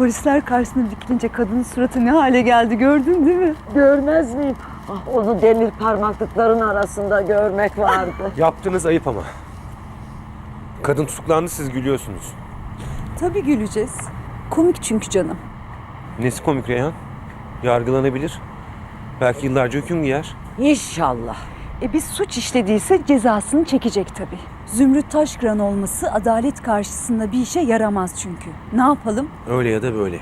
Polisler karşısına dikilince kadının suratı ne hale geldi gördün değil mi? Görmez miyim? Ah, onu demir parmaklıkların arasında görmek vardı. Yaptığınız ayıp ama. Kadın tutuklandı siz gülüyorsunuz. Tabii güleceğiz. Komik çünkü canım. Nesi komik Reyhan? Yargılanabilir. Belki yıllarca hüküm giyer. İnşallah. E bir suç işlediyse cezasını çekecek tabii. Zümrüt Taşkıran olması adalet karşısında bir işe yaramaz çünkü. Ne yapalım? Öyle ya da böyle.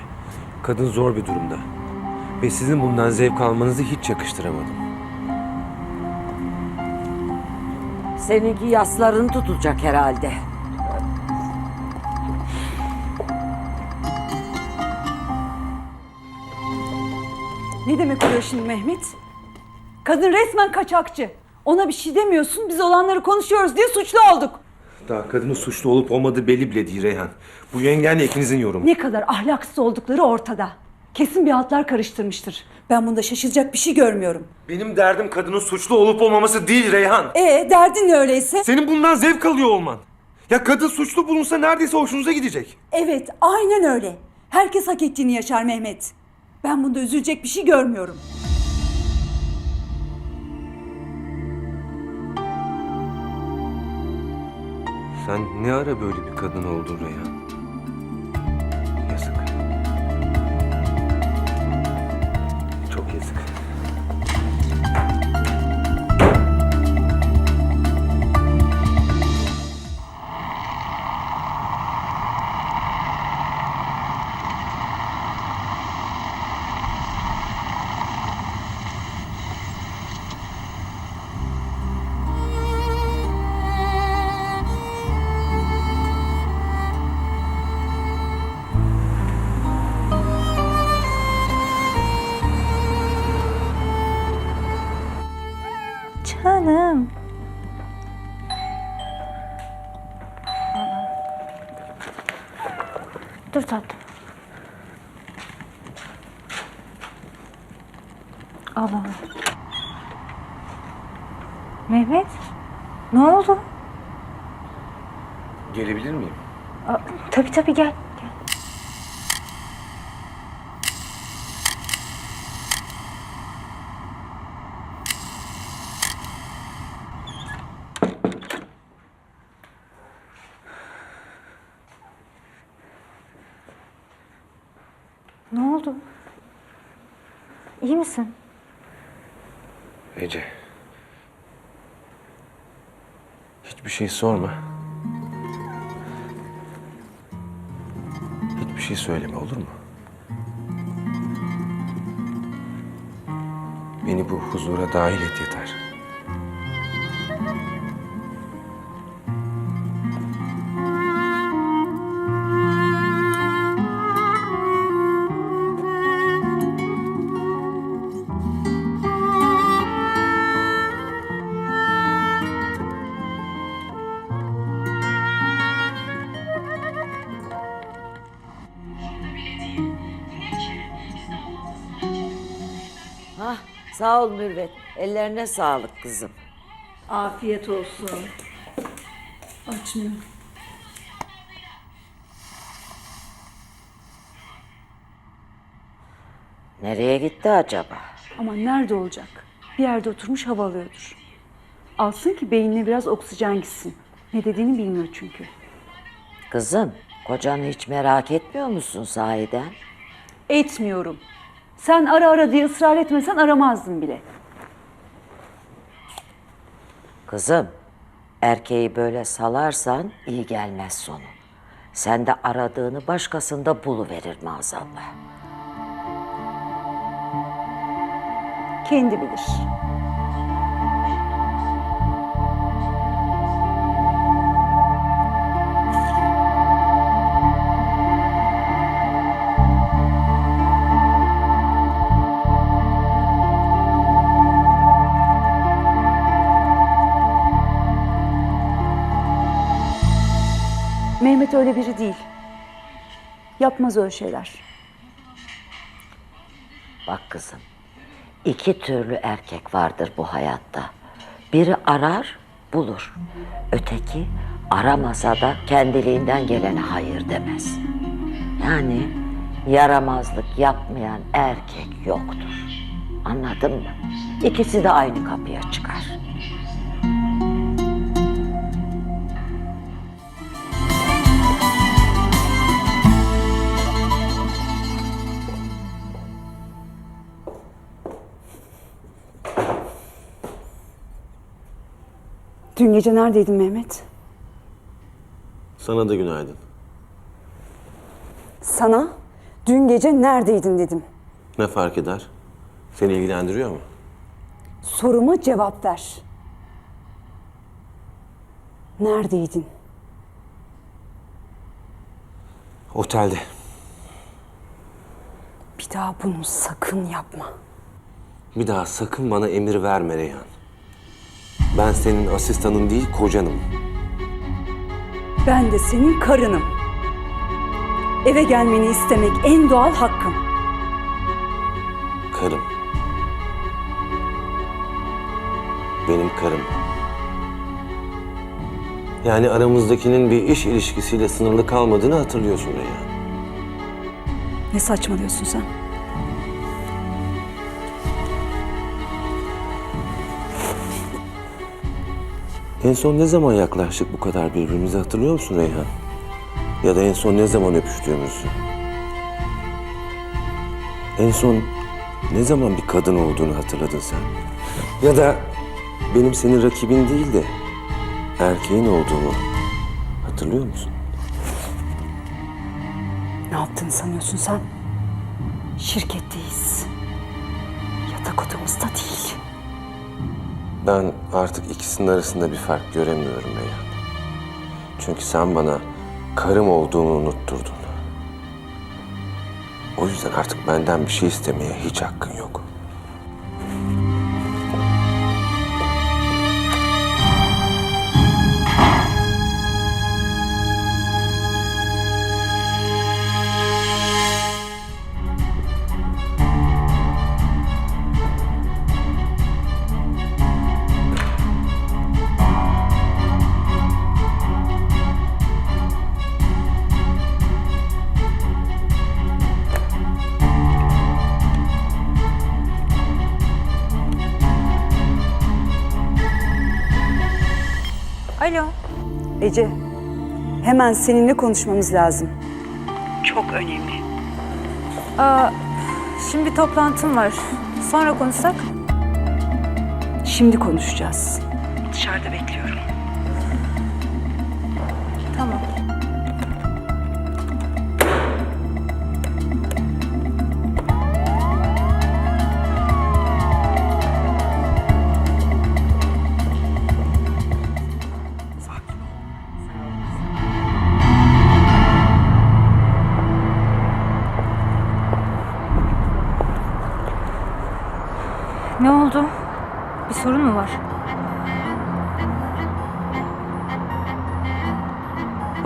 Kadın zor bir durumda. Ve sizin bundan zevk almanızı hiç yakıştıramadım. Seninki yaslarını tutacak herhalde. Ne demek oluyor şimdi Mehmet? Kadın resmen kaçakçı. Ona bir şey demiyorsun, biz olanları konuşuyoruz diye suçlu olduk. Daha kadının suçlu olup olmadığı belli bile değil Reyhan. Bu yengenle ikinizin yorumu. Ne kadar ahlaksız oldukları ortada. Kesin bir hatlar karıştırmıştır. Ben bunda şaşılacak bir şey görmüyorum. Benim derdim kadının suçlu olup olmaması değil Reyhan. E derdin ne öyleyse? Senin bundan zevk alıyor olman. Ya kadın suçlu bulunsa neredeyse hoşunuza gidecek. Evet, aynen öyle. Herkes hak ettiğini yaşar Mehmet. Ben bunda üzülecek bir şey görmüyorum. Sen ne ara böyle bir kadın oldun Reyhan? Dur tatlım. Al al. Mehmet, ne oldu? Gelebilir miyim? Aa, tabii tabii gel. Oldu? İyi misin? Ece. Hiçbir şey sorma. Hiçbir şey söyleme olur mu? Beni bu huzura dahil et yeter. Sağ ol Mürvet. Ellerine sağlık kızım. Afiyet olsun. Açmıyor. Nereye gitti acaba? Ama nerede olacak? Bir yerde oturmuş hava alıyordur. Alsın ki beynine biraz oksijen gitsin. Ne dediğini bilmiyor çünkü. Kızım, kocanı hiç merak etmiyor musun sahiden? Etmiyorum. Sen ara ara diye ısrar etmesen aramazdım bile. Kızım, erkeği böyle salarsan iyi gelmez sonu. Sen de aradığını başkasında buluverir maazallah. Kendi bilir. Öyle biri değil. Yapmaz öyle şeyler. Bak kızım, iki türlü erkek vardır bu hayatta. Biri arar, bulur. Öteki aramasa da kendiliğinden gelene hayır demez. Yani Yaramazlık yapmayan erkek yoktur. Anladın mı? İkisi de aynı kapıya çıkar. Dün gece neredeydin Mehmet? Sana da günaydın. Sana dün gece neredeydin dedim. Ne fark eder? Seni ilgilendiriyor mu? Soruma cevap ver. Neredeydin? Otelde. Bir daha bunu sakın yapma. Bir daha sakın bana emir verme Reyhan. Ben senin asistanın değil kocanım. Ben de senin karınım. Eve gelmeni istemek en doğal hakkım. Karım. Benim karım. Yani aramızdakinin bir iş ilişkisiyle sınırlı kalmadığını hatırlıyorsun Reyhan. Ne saçmalıyorsun sen? En son ne zaman yaklaştık bu kadar birbirimize hatırlıyor musun Reyhan? Ya da en son ne zaman öpüştüğümüzü? En son ne zaman bir kadın olduğunu hatırladın sen? Ya da benim senin rakibin değil de erkeğin olduğumu hatırlıyor musun? Ne yaptığını sanıyorsun sen? Şirketteyiz. Yatak odamızda değil. Ben artık ikisinin arasında bir fark göremiyorum Reyhan. Çünkü sen bana karım olduğunu unutturdun. O yüzden artık benden bir şey istemeye hiç hakkın yok. Alo. Ece, hemen seninle konuşmamız lazım. Çok önemli. Aa, şimdi toplantım var. Sonra konuşsak? Şimdi konuşacağız. Dışarıda bekliyorum.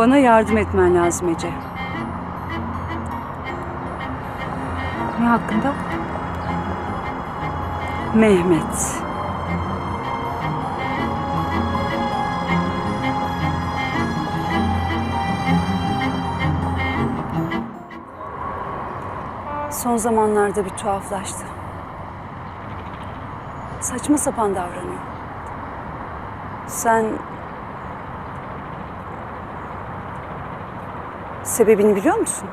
Bana yardım etmen lazım Ece. Ne hakkında? Mehmet. Son zamanlarda bir tuhaflaştı. Saçma sapan davranıyor. Sen sebebini biliyor musun?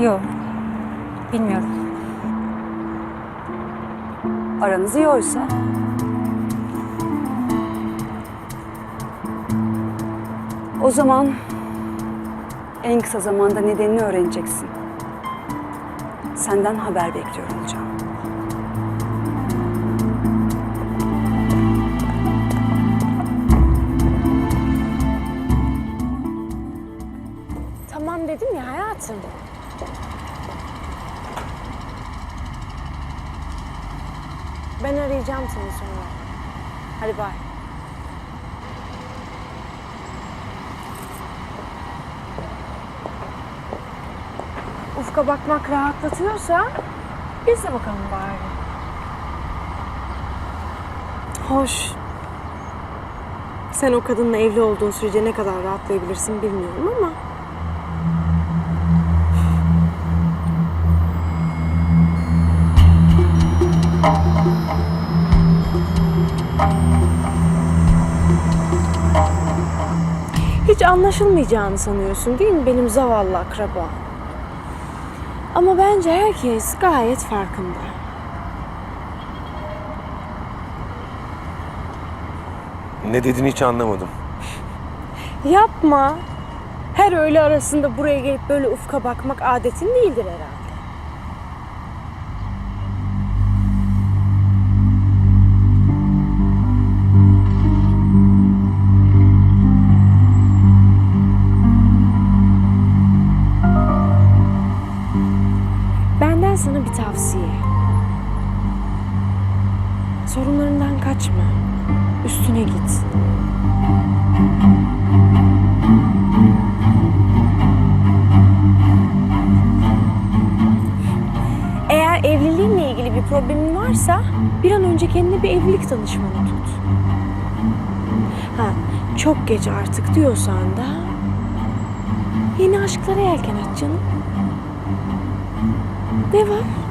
Yok. Bilmiyorum. Aranız iyi oysa. O zaman en kısa zamanda nedenini öğreneceksin. Senden haber bekliyor olacağım. Ben arayacağım seni sonra. Hadi bay. Ufka bakmak rahatlatıyorsa biz de bakalım bari. Hoş. Sen o kadınla evli olduğun sürece ne kadar rahatlayabilirsin bilmiyorum ama anlaşılmayacağını sanıyorsun değil mi benim zavallı akraba? Ama bence herkes gayet farkında. Ne dediğini hiç anlamadım. Yapma. Her öğle arasında buraya gelip böyle ufka bakmak adetin değildir herhalde. Benden sana bir tavsiye. Sorunlarından kaçma. Üstüne git. Eğer evliliğinle ilgili bir problemin varsa bir an önce kendine bir evlilik danışmanı tut. Ha, çok geç artık diyorsan da yeni aşklara yelken aç canım. Ne var?